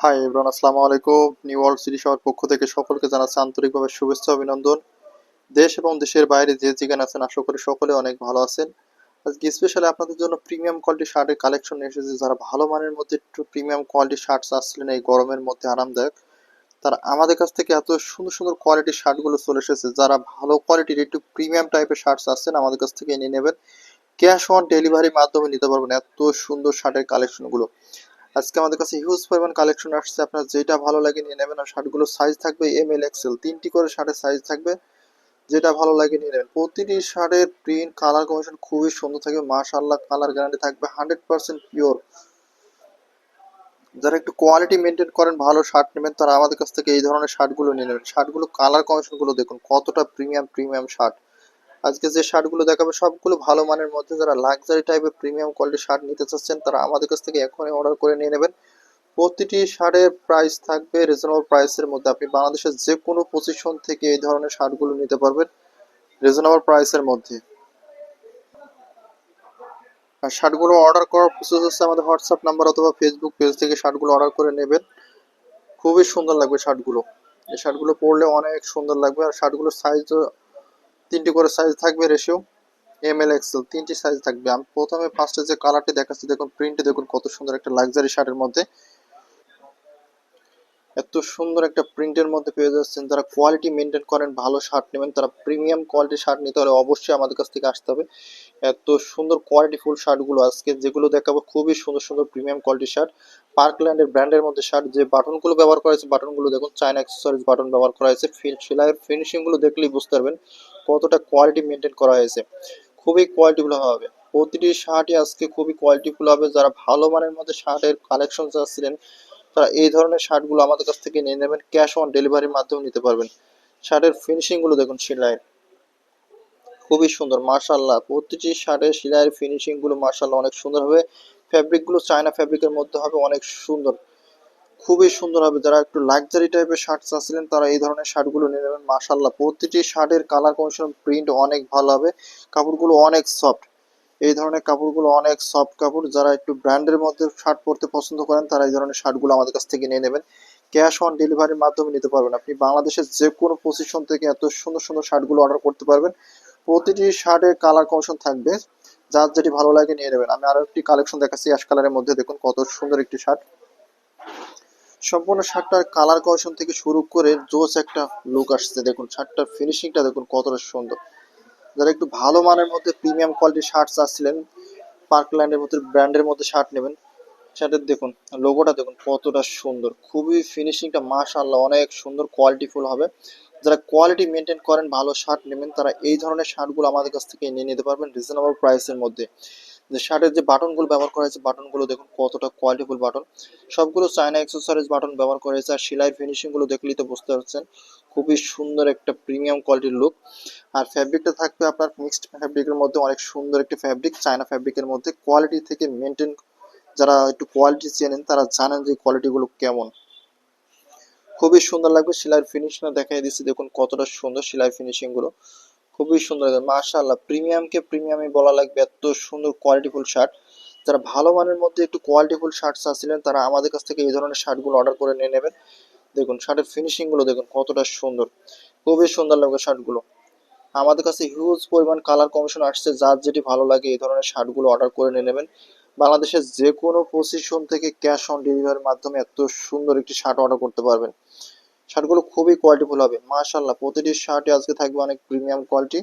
High everyone আসসালামু আলাইকুম new world city শহর পক্ষ থেকে সকলকে জানাচ্ছি আন্তরিকভাবে শুভেচ্ছা অভিনন্দন। দেশ এবং দেশের বাইরে যে যেখানে আছেন, আশা করি সকলে অনেক ভালো আছেন। আজকে স্পেশালি আপনাদের জন্য প্রিমিয়াম কোয়ালিটি শার্টের কালেকশন নিয়ে এসেছে। যারা ভালো মানের মধ্যে একটু প্রিমিয়াম কোয়ালিটি শার্ট চাচ্ছিলেন এই গরমের মধ্যে আরামদায়ক, তারা আমাদের কাছ থেকে এত সুন্দর সুন্দর কোয়ালিটির শার্টগুলো চলে এসেছে। যারা ভালো কোয়ালিটির একটু প্রিমিয়াম টাইপের শার্ট চাচ্ছেন আমাদের কাছ থেকে নিয়ে নেবেন। ক্যাশ অন ডেলিভারির মাধ্যমে নিতে পারবেন এত সুন্দর শার্টের কালেকশনগুলো আজকে আমাদের কাছে হিউজ পরিমাণ কালেকশন আসছে। আপনার যেটা ভালো লাগে নিয়ে নেবেন। আর শার্টগুলো সাইজ থাকবে এম এল এক্সেল তিনটি করে শার্টের সাইজ থাকবে। যেটা ভালো লাগে নিয়ে নেবেন। প্রতিটি শার্টের প্রিন্ট কালার কমিশন খুবই সুন্দর থাকবে মাশাআল্লাহ কালার গ্যারান্টি থাকবে। হান্ড্রেড পার্সেন্ট পিওর যারা একটু কোয়ালিটি মেনটেন করেন, ভালো শার্ট নেবেন, তারা আমাদের কাছ থেকে এই ধরনের শার্টগুলো নিয়ে নেবেন। শার্টগুলো কালার কম্বিনেশনগুলো দেখুন, কতটা প্রিমিয়াম প্রিমিয়াম শার্ট আজকে যে শার্টগুলো দেখাবে, সবগুলো ভালো মানের মধ্যে যারা লাক্সারি টাইপের প্রিমিয়াম কোয়ালিটির শার্ট নিতে চাচ্ছেন, তারা আমাদের কাছ থেকে এখনই অর্ডার করে নিয়ে নেবেন। প্রতিটি শার্টের প্রাইস থাকবে রিজনেবল প্রাইসের মধ্যে। আপনি বাংলাদেশের যে কোনো পজিশন থেকে এই ধরনের শার্টগুলো নিতে পারবেন রিজনেবল প্রাইসের মধ্যে। আর শার্টগুলো অর্ডার করার প্রসেস হচ্ছে আমাদের হোয়াটসঅ্যাপ নাম্বার অথবা ফেসবুক পেজ থেকে শার্টগুলো অর্ডার করে নেবেন। খুবই সুন্দর লাগবে শার্টগুলো। এই শার্টগুলো পরলে অনেক সুন্দর লাগবে। আর শার্টগুলোর সাইজও তিনটি করে সাইজ থাকবে রেশিও এম এল এক্সেল তিনটি সাইজ থাকবে। আমি প্রথমে ফার্স্টে যে কালারটি দেখাচ্ছি, দেখুন প্রিন্টে দেখুন কত সুন্দর একটা লাক্সারি শার্টের মধ্যে। এত সুন্দর একটা প্রিন্টের মধ্যে পেয়ে যাচ্ছেন। যারা কোয়ালিটি মেনটেন করেন, ভালো শার্ট নেবেন, তারা প্রিমিয়াম কোয়ালিটির শার্ট নিতে হলে অবশ্যই আমাদের কাছ থেকে আসতে হবে। এত সুন্দর কোয়ালিটি ফুল শার্টগুলো আজকে, যেগুলো দেখাবো খুবই সুন্দর সুন্দর প্রিমিয়াম কোয়ালিটির শার্ট পার্কল্যান্ডের ব্র্যান্ডের মধ্যে শার্ট যে বাটনগুলো ব্যবহার করা হয়েছে বাটনগুলো দেখুন চায়না অ্যাক্সেসরিজ বাটন ব্যবহার করা হয়েছে। সেলাইয়ের ফিনিশিংগুলো দেখলেই বুঝতে পারবেন। কতটা কোয়ালিটি মেনটেন করা হয়েছে। খুবই কোয়ালিটিফুল হবে। প্রতিটি শার্টই আজকে খুবই কোয়ালিটিফুল হবে। যারা ভালো মানের মধ্যে শার্টের কালেকশন চাচ্ছিলেন, তারা এই ধরনের শার্টগুলো আমাদের কাছ থেকে নিয়ে নেবেন। ক্যাশ অন ডেলিভারির মাধ্যমে নিতে পারবেন। শার্টের ফিনিশিংগুলো দেখুন সেলাইয়ের খুবই সুন্দর মার্শাল্লাহ প্রতিটি শার্টের সেলাইয়ের ফিনিশিংগুলো মার্শাল্লাহ অনেক সুন্দর হবে। ফ্যাব্রিকগুলো চায়না ফ্যাব্রিকের মধ্যে হবে, অনেক সুন্দর। খুবই সুন্দর হবে। যারা একটু লাক্সারি টাইপের শার্ট চাচ্ছিলেন, তারা এই ধরনের শার্টগুলো নিয়ে নেবেন। মার্শাল্লাহ প্রতিটি শার্টের কালার কমিশন প্রিন্ট অনেক ভালো হবে। কাপড়গুলো অনেক সফট এই ধরনের কাপড়গুলো অনেক সফট কাপড়। যারা একটু ব্র্যান্ডের মধ্যে শার্ট পরতে পছন্দ করেন, তারা এই ধরনের শার্টগুলো আমাদের কাছ থেকে নিয়ে নেবেন। ক্যাশ অন ডেলিভারির মাধ্যমে নিতে পারবেন। আপনি বাংলাদেশের যে কোনো পজিশন থেকে এত সুন্দর সুন্দর শার্টগুলো অর্ডার করতে পারবেন। প্রতিটি শার্টের কালার কমিশন থাকবে। যার যেটি ভালো লাগে নিয়ে নেবেন। আমি আরও একটি কালেকশন দেখাচ্ছি। অ্যাশ কালারের মধ্যে দেখুন কত সুন্দর একটি শার্ট সম্পূর্ণ শার্টটার কালার কমিশন থেকে শুরু করে জোস একটা লুক আসছে। দেখুন, শার্টটার ফিনিশিংটা দেখুন কতটা সুন্দর। যারা একটু ভালো মানের মধ্যে প্রিমিয়াম কোয়ালিটির শার্ট চাচ্ছিলেন পার্কল্যান্ডের মধ্যে ব্র্যান্ডের মধ্যে শার্ট নেবেন, শার্টের দেখুন লোগোটা দেখুন কতটা সুন্দর। খুবই ফিনিশিংটা মাশাআল্লাহ, অনেক সুন্দর কোয়ালিটিফুল হবে। যারা কোয়ালিটি মেনটেন করেন, ভালো শার্ট নেবেন, তারা এই ধরনের শার্টগুলো আমাদের কাছ থেকে নিয়ে নিতে পারবেন রিজনেবল প্রাইসের মধ্যে। যে শার্টের যে বাটনগুলো ব্যবহার করা হয়েছে বাটনগুলো দেখুন কতটা কোয়ালিটিফুল বাটন সবগুলো চায়না অ্যাক্সেসরিজ বাটন ব্যবহার করা হয়েছে, আর সেলাই ফিনিশিংগুলো দেখলেই তো বুঝতে পারছেন, খুবই সুন্দর একটা প্রিমিয়াম কোয়ালিটির লুক আর ফ্যাব্রিকটা থাকবে আপনার মিক্সড ফ্যাব্রিকের মধ্যে, অনেক সুন্দর একটি ফ্যাব্রিক চায়না ফ্যাব্রিকের মধ্যে। কোয়ালিটি থেকে মেনটেন যারা একটু কোয়ালিটি চেনেন, তারা জানেন যে কোয়ালিটিগুলো কেমন। খুবই সুন্দর লাগবে সেলাইয়ের ফিনিশিংটা দেখাই দিচ্ছি, দেখুন কতটা সুন্দর সেলাই ফিনিশিংগুলো। খুবই সুন্দর মাশাআল্লাহ, প্রিমিয়ামকে প্রিমিয়ামই বলা লাগবে। এত সুন্দর কোয়ালিটিফুল শার্ট যারা ভালো মানের মধ্যে একটু কোয়ালিটিফুল শার্ট চাচ্ছিলেন তারা আমাদের কাছ থেকে এই ধরনের শার্টগুলো অর্ডার করে নিয়ে নেবেন। দেখুন শার্টের ফিনিশিংগুলো দেখুন, কতটা সুন্দর। খুবই সুন্দর লাগবে শার্টগুলো আমাদের কাছে হিউজ পরিমাণ কালার কমিশন আসছে, যার যেটি ভালো লাগে, এই ধরনের শার্টগুলো অর্ডার করে নিয়ে নেবেন। বাংলাদেশের যে কোনো পজিশন থেকে ক্যাশ অন ডেলিভারির মাধ্যমে এত সুন্দর একটি শার্ট অর্ডার করতে পারবেন। শার্টগুলো খুবই কোয়ালিটিফুল হবে। মাশাল্লাহ প্রতিটি শার্টে আজকে থাকবে অনেক প্রিমিয়াম কোয়ালিটি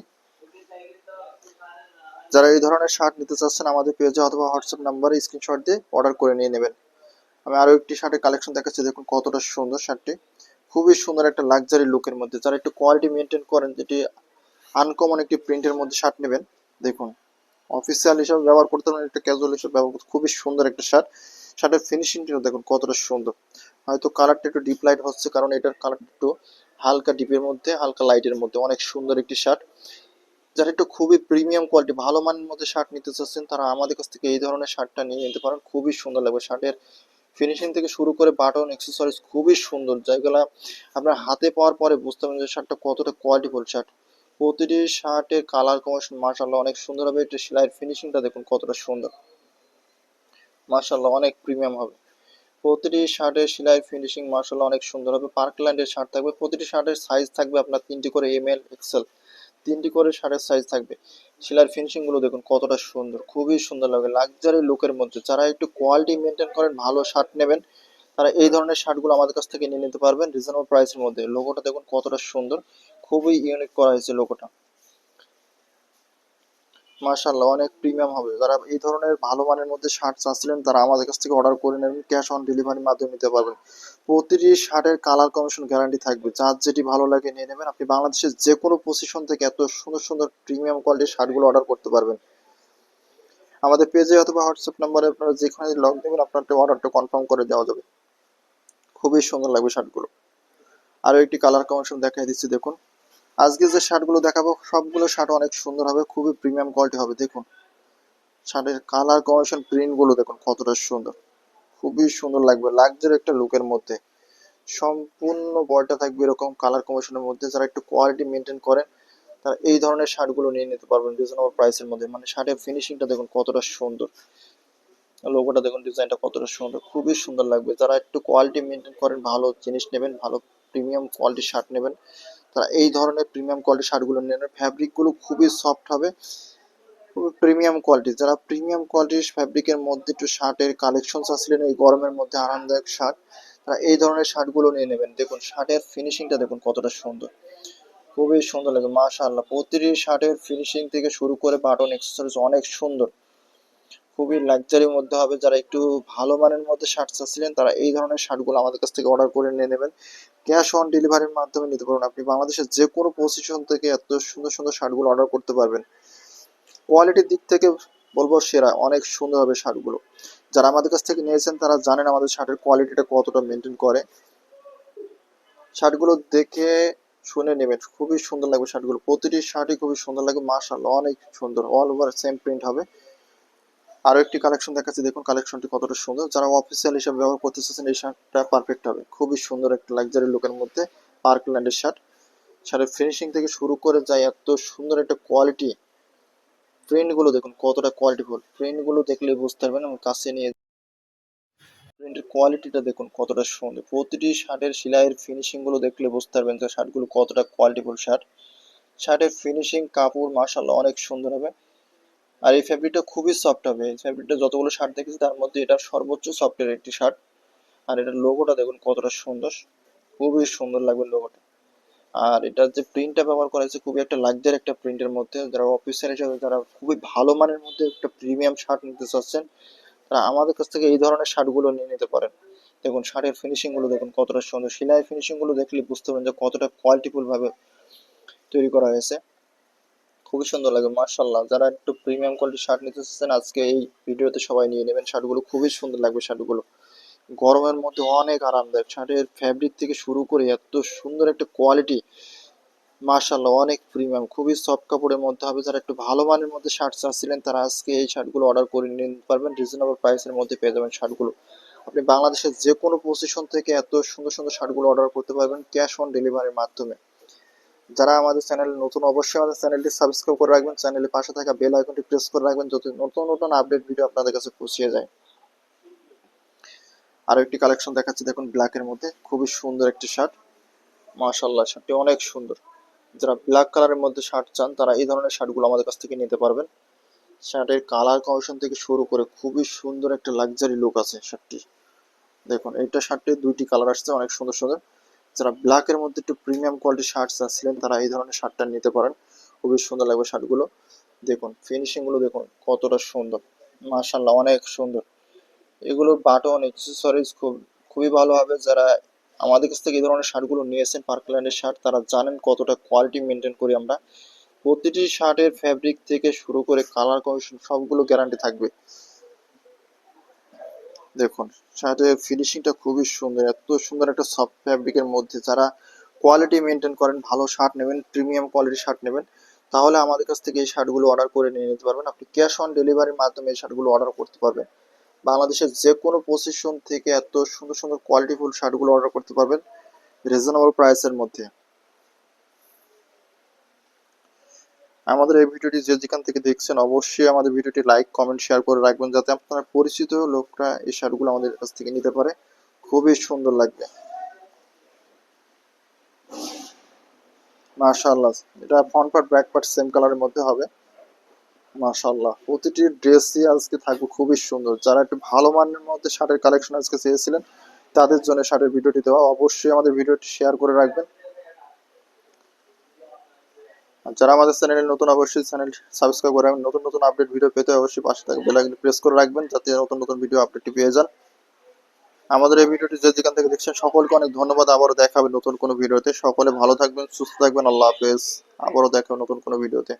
যারা এই ধরনের শার্ট নিতে চাচ্ছেন, আমাদের পেজে অথবা হোয়াটসঅ্যাপ নাম্বারে স্ক্রিনশট দিয়ে অর্ডার করে নিয়ে নেবেন। আমি আরও একটি শার্টের কালেকশন দেখাচ্ছি, দেখুন কতটা সুন্দর শার্টটি। খুবই সুন্দর একটা লাক্সারি লুকের মধ্যে। যারা একটু কোয়ালিটি মেনটেন করেন, যেটি আনকমন একটি প্রিন্টের মধ্যে শার্ট নেবেন, দেখুন। অফিসিয়াল হিসাবে ব্যবহার করতে পারেন, একটা ক্যাজুয়াল হিসাবে ব্যবহার করতে খুবই সুন্দর একটা শার্ট। শার্টের ফিনিশিংটা দেখুন কতটা সুন্দর। হয়তো কালারটা একটু ডিপ লাইট হচ্ছে কারণ এটার কালার একটু হালকা ডিপের মধ্যে, হালকা লাইটের মধ্যে। অনেক সুন্দর একটি শার্ট যারা একটু খুবই প্রিমিয়াম কোয়ালিটি ভালো মানের মধ্যে শার্ট নিতে চাচ্ছেন, তারা আমাদের কাছ থেকে এই ধরনের শার্টটা নিয়ে নিতে পারেন। খুবই সুন্দর লাগবে। শার্টের ফিনিশিং থেকে শুরু করে বাটন অ্যাক্সেসরিজ খুবই সুন্দর। যেগুলো আপনার হাতে পাওয়ার পরে বুঝতে পারবেন যে শার্টটা কতটা কোয়ালিটিফুল শার্ট প্রতিটি শার্টের কালার কম্বিনেশন মার্শাল্লাহ অনেক সুন্দর হবে। এটা সেলাইয়ের ফিনিশিংটা দেখুন কতটা সুন্দর। মার্শাল্লাহ অনেক প্রিমিয়াম হবে। প্রতিটি শার্টের সেলাই ফিনিশিং মার্শাল অনেক সুন্দর হবে। পার্কল্যান্ডের শার্ট থাকবে। প্রতিটি শার্টের সাইজ থাকবে আপনার তিনটি করে এম এল এক্সেল তিনটি করে শার্টের সাইজ থাকবে। সেলাইয়ের ফিনিশিংগুলো দেখুন কতটা সুন্দর, খুবই সুন্দর লাগে লাক্সারি লুকের মধ্যে যারা একটু কোয়ালিটি মেনটেন করেন, ভালো শার্ট নেবেন, তারা এই ধরনের শার্টগুলো আমাদের কাছ থেকে নিয়ে নিতে পারবেন। রিজনেবল প্রাইসের মধ্যে। লোগোটা দেখুন কতটা সুন্দর, খুবই ইউনিক করা হয়েছে লোগোটা মাশাল্লাহ অনেক প্রিমিয়াম হবে। যারা এই ধরনের ভালো মানের মধ্যে শার্ট চাচ্ছিলেন, তারা আমাদের কাছ থেকে অর্ডার করে নেবেন ক্যাশ অন ডেলিভারির মাধ্যমে নিতে পারবেন। প্রতিটি শার্টের কালার কমিশন গ্যারান্টি থাকবে। যার যেটি ভালো লাগে নিয়ে নেবেন। আপনি বাংলাদেশের যে কোনো পজিশন থেকে এত সুন্দর সুন্দর প্রিমিয়াম কোয়ালিটির শার্টগুলো অর্ডার করতে পারবেন। আমাদের পেজে অথবা হোয়াটসঅ্যাপ নাম্বারে আপনারা যেখানে লগ দেবেন আপনার অর্ডারটা কনফার্ম করে দেওয়া যাবে। খুবই সুন্দর লাগবে শার্টগুলো আরও একটি কালার কমিশন দেখাই দিচ্ছি, দেখুন। আজকে যে শার্টগুলো দেখাবো, সবগুলো শার্ট অনেক সুন্দর হবে, খুবই প্রিমিয়াম কোয়ালিটি হবে। দেখুন, শার্টের কালার কমিশন প্রিন্টগুলো দেখুন কতটা সুন্দর। খুবই সুন্দর লাগবে লাক্সারি একটা লুকের মধ্যে। সম্পূর্ণ বলটা থাকবে এরকম কালার কমিশনের মধ্যে। যারা একটু কোয়ালিটি মেনটেন করেন, তারা এই ধরনের শার্টগুলো নিয়ে নিতে পারবেন রিজনেবল প্রাইসের মধ্যে। মানে শার্টের ফিনিশিংটা দেখুন কতটা সুন্দর। লোগোটা দেখুন ডিজাইনটা কতটা সুন্দর, খুবই সুন্দর লাগবে। যারা একটু কোয়ালিটি মেনটেন করেন, ভালো জিনিস নেবেন, ভালো প্রিমিয়াম কোয়ালিটির শার্ট নেবেন তারা এই ধরনের প্রিমিয়াম কোয়ালিটির শার্টগুলো নেবেন ফ্যাব্রিকগুলো খুবই সফট হবে। প্রিমিয়াম কোয়ালিটি যারা প্রিমিয়াম কোয়ালিটির ফ্যাব্রিকের মধ্যে একটু শার্টের কালেকশন চাচ্ছিলেন এই গরমের মধ্যে আরামদায়ক শার্ট, তারা এই ধরনের শার্টগুলো নিয়ে নেবেন। দেখুন, শার্টের ফিনিশিংটা দেখুন কতটা সুন্দর। খুবই সুন্দর লাগে, মাশাআল্লাহ। প্রতিটি শার্টের ফিনিশিং থেকে শুরু করে বাটন এক্সেসরিজ অনেক সুন্দর। খুবই লাক্সারির মধ্যে হবে। যারা একটু ভালো মানের মধ্যে শার্ট চাচ্ছিলেন, তারা এই ধরনের শার্টগুলো আমাদের কাছ থেকে অর্ডার করে নিয়ে নেবেন। ক্যাশ অন ডেলিভারির মাধ্যমে নিতে পারবেন। আপনি বাংলাদেশের যে কোনো পজিশন থেকে এত সুন্দর সুন্দর শার্টগুলো অর্ডার করতে পারবেন। কোয়ালিটির দিক থেকে বলব সেরা, অনেক সুন্দর হবে শার্টগুলো যারা আমাদের কাছ থেকে নিয়েছেন, তারা জানেন আমাদের শার্টের কোয়ালিটিটা কতটা মেনটেন করে। শার্টগুলো দেখে শুনে নেবেন। খুবই সুন্দর লাগবে শার্টগুলো প্রতিটি শার্টই খুবই সুন্দর লাগবে। মাশাআল্লাহ, অনেক সুন্দর। অল ওভার সেম প্রিন্ট হবে। আরও একটি কালেকশন দেখাচ্ছি। দেখুন কালেকশনটি কতটা সুন্দর। যারা অফিসিয়াল হিসেবে ব্যবহার করতে চাচ্ছেন, এই শার্টটা পারফেক্ট হবে। খুবই সুন্দর একটা লাক্সারি লুকের মধ্যে পার্কল্যান্ডের শার্ট। শার্টের ফিনিশিং থেকে শুরু করে যায় এত সুন্দর একটা কোয়ালিটি প্রিন্টগুলো দেখুন, কতটা কোয়ালিটিফুল প্রিন্টগুলো দেখলে বুঝতে পারবেন এবং কাছে নিয়ে প্রিন্টের কোয়ালিটিটা দেখুন, কতটা সুন্দর। প্রতিটি শার্টের সেলাইয়ের ফিনিশিংগুলো দেখলে বুঝতে পারবেন যে শার্টগুলো কতটা কোয়ালিটিফুল শার্ট। শার্টের ফিনিশিং কাপড়, মাশাআল্লাহ, অনেক সুন্দর হবে। আর এই ফ্যাব্রিকটা খুবই সফট হবে। এই ফ্যাব্রিকটা যতগুলো শার্ট দেখেছি, তার মধ্যে এটা সর্বোচ্চ সফটের একটি শার্ট আর এটার লোগোটা দেখুন কতটা সুন্দর। খুবই সুন্দর লাগবে লোগোটা আর এটার যে প্রিন্টটা ব্যবহার করা হয়েছে, খুবই একটা লাক্সারি একটা প্রিন্টের মধ্যে। যারা অফিসার হিসেবে, যারা খুবই ভালো মানের মধ্যে একটা প্রিমিয়াম শার্ট নিতে চাচ্ছেন, তারা আমাদের কাছ থেকে এই ধরনের শার্টগুলো নিয়ে নিতে পারেন। দেখুন শার্টের ফিনিশিংগুলো দেখুন কতটা সুন্দর। সেলাই ফিনিশিংগুলো দেখলে বুঝতে পারেন যে কতটা কোয়ালিটিফুল ভাবে তৈরি করা হয়েছে। খুবই সুন্দর লাগে মার্শাল্লাহ যারা একটু প্রিমিয়াম কোয়ালিটির শার্ট নিতে চাচ্ছেন, আজকে এই ভিডিওতে সবাই নিয়ে নেবেন শার্টগুলো। খুবই সুন্দর লাগবে শার্টগুলো। গরমের মধ্যে অনেক আরামদায়ক। শার্টের ফ্যাব্রিক থেকে শুরু করে এত সুন্দর একটা কোয়ালিটি মার্শাল্লাহ অনেক প্রিমিয়াম খুবই সফট কাপড়ের মধ্যে হবে। যারা একটু ভালো মানের মধ্যে শার্ট চাচ্ছিলেন, তারা আজকে এই শার্টগুলো অর্ডার করে নিতে পারবেন। রিজনেবল প্রাইসের মধ্যে পেয়ে যাবেন শার্টগুলো। আপনি বাংলাদেশের যে কোনো পজিশন থেকে এত সুন্দর সুন্দর শার্টগুলো অর্ডার করতে পারবেন ক্যাশ অন ডেলিভারির মাধ্যমে। যারা আমাদের চ্যানেল নতুন, অবশ্যই আমাদের চ্যানেলটি সাবস্ক্রাইব করে রাখবেন। চ্যানেলের পাশে থাকা বেল আইকনটি প্রেস করে রাখবেন যাতে নতুন নতুন আপডেট ভিডিও আপনাদের কাছে পৌঁছে যায়। আরও একটি কালেকশন দেখাচ্ছি, দেখুন ব্ল্যাকের মধ্যে। খুবই সুন্দর একটি শার্ট মাশাল্লাহ শার্টটি অনেক সুন্দর। যারা ব্ল্যাক কালারের মধ্যে শার্ট চান, তারা এই ধরনের শার্টগুলো আমাদের কাছ থেকে নিতে পারবেন। শার্টের কালার কমিশন থেকে শুরু করে খুবই সুন্দর একটা লাক্সারি লুক আছে শার্টটি দেখুন, এইটা শার্টে দুইটি কালার আসছে, অনেক সুন্দর সুন্দর। যারা ব্ল্যাকের মধ্যে একটু প্রিমিয়াম কোয়ালিটির শার্ট চাচ্ছিলেন তারা এই ধরনের শার্টটা নিতে পারেন। খুবই সুন্দর লাগবে শার্টগুলো দেখুন ফিনিশিংগুলো দেখুন, কতটা সুন্দর। মাশাল্লাহ অনেক সুন্দর। এগুলোর বাটন এক্সেসরিজ খুব, খুবই ভালো হবে। যারা আমাদের কাছ থেকে এই ধরনের শার্টগুলো নিয়েছেন পার্কল্যান্ডের শার্ট তারা জানেন কতটা কোয়ালিটি মেনটেন করি আমরা। প্রতিটি শার্টের ফ্যাব্রিক থেকে শুরু করে কালার কমিশন সবগুলো গ্যারান্টি থাকবে। দেখুন শার্টের ফিনিশিংটা খুবই সুন্দর, এত সুন্দর একটা সফট ফ্যাব্রিকের মধ্যে যারা কোয়ালিটি মেনটেন করেন, ভালো শার্ট নেবেন প্রিমিয়াম কোয়ালিটির শার্ট নেবেন, তাহলে আমাদের কাছ থেকে এই শার্টগুলো অর্ডার করে নিয়ে নিতে পারবেন। আপনি ক্যাশ অন ডেলিভারির মাধ্যমে এই শার্টগুলো অর্ডার করতে পারবেন। বাংলাদেশের যে কোনো পজিশন থেকে এত সুন্দর সুন্দর কোয়ালিটিফুল শার্টগুলো অর্ডার করতে পারবেন রিজনেবল প্রাইসের মধ্যে। আমাদের এই ভিডিওটি যে যেখান থেকে দেখছেন, অবশ্যই আমাদের ভিডিওটি লাইক কমেন্ট শেয়ার করে রাখবেন যাতে আপনার পরিচিত লোকরা এই শার্টগুলো আমাদের কাছ থেকে নিতে পারে। খুবই সুন্দর লাগবে। মাশাআল্লাহ, এটা front part back part same কালারের মধ্যে হবে। মাশাআল্লাহ, প্রতিটি ড্রেসই আজকে থাকবে খুবই সুন্দর। যারা একটু ভালো মানের মধ্যে শার্টের কালেকশন আজকে চেয়েছিলেন, তাদের জন্য শার্টের ভিডিওটি দেওয়া। অবশ্যই আমাদের ভিডিওটি শেয়ার করে রাখবেন। যারা আমাদের চ্যানেলে নতুন, অবশ্যই চ্যানেল সাবস্ক্রাইব করে নতুন নতুন আপডেট ভিডিও পেতে অবশ্যই পাশে থাকবে বেল আইকন প্রেস করে রাখবেন, যাতে নতুন নতুন ভিডিও আপডেটটি পেয়ে যান। আমাদের এই ভিডিওটি যে যেখান থেকে দেখছেন, সকলকে অনেক ধন্যবাদ। আবারও দেখা হবে নতুন কোনো ভিডিওতে সকলে ভালো থাকবেন, সুস্থ থাকবেন। আল্লাহ হাফেজ। আবারও দেখা হবে নতুন কোনো ভিডিওতে